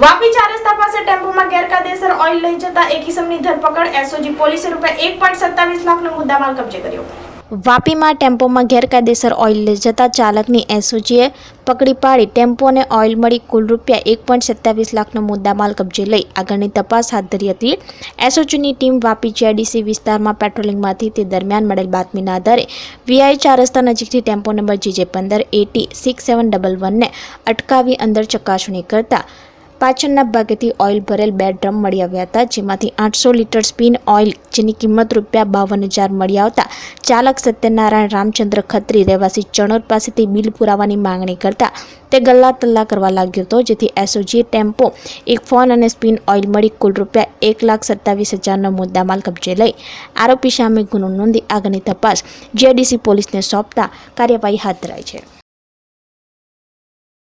વાપી ચાર પાસે ટેમ્પોમાં ગેરકાયદેસર ઓઇલ લઈ જતા એક કિસમની ધરપકડ. એસઓજી પોલીસે રૂપિયા એક પોઈન્ટ સત્તાવીસ લાખનો મુદ્દામાલ કબજે કર્યો. વાપીમાં ટેમ્પોમાં ગેરકાયદેસર ઓઇલ લઈ જતા ચાલકની એસઓજીએ પકડી પાડી ટેમ્પોને ઓઇલ મળી કુલ રૂપિયા એક પોઈન્ટ સત્તાવીસ લાખનો મુદ્દામાલ કબજે લઈ. આગળની તપાસ હાથ ધરી હતી. એસઓજીની ટીમ વાપી જીઆઈડીસી વિસ્તારમાં પેટ્રોલિંગમાંથી તે દરમિયાન મળેલ બાતમીના આધારે વીઆઈ ચાર રસ્તા નજીકથી ટેમ્પો નંબર જીજે પંદર A T six seven double વનને અટકાવી અંદર ચકાસણી કરતા પાછળના ભાગેથી ઓઇલ ભરેલ બે ડ્રમ મળી આવ્યા હતા, જેમાંથી આઠસો લીટર સ્પિન ઓઇલ, જેની કિંમત રૂપિયા બાવન હજાર મળી આવતા. ચાલક સત્યનારાયણ રામચંદ્ર ખત્રી રહેવાસી ચણોદ પાસેથી બિલ પુરાવાની માંગણી કરતા તે ગલ્લા તલ્લા કરવા લાગ્યો હતો, જેથી એસઓજી ટેમ્પો, એક ફોન અને સ્પિન ઓઇલ મળી કુલ રૂપિયા એક લાખ સત્તાવીસ હજારનો મુદ્દામાલ કબજે લઈ. આરોપી સામે ગુનો નોંધી આગળની તપાસ જેડીસી પોલીસને સોંપતા કાર્યવાહી હાથ ધરાઈ છે.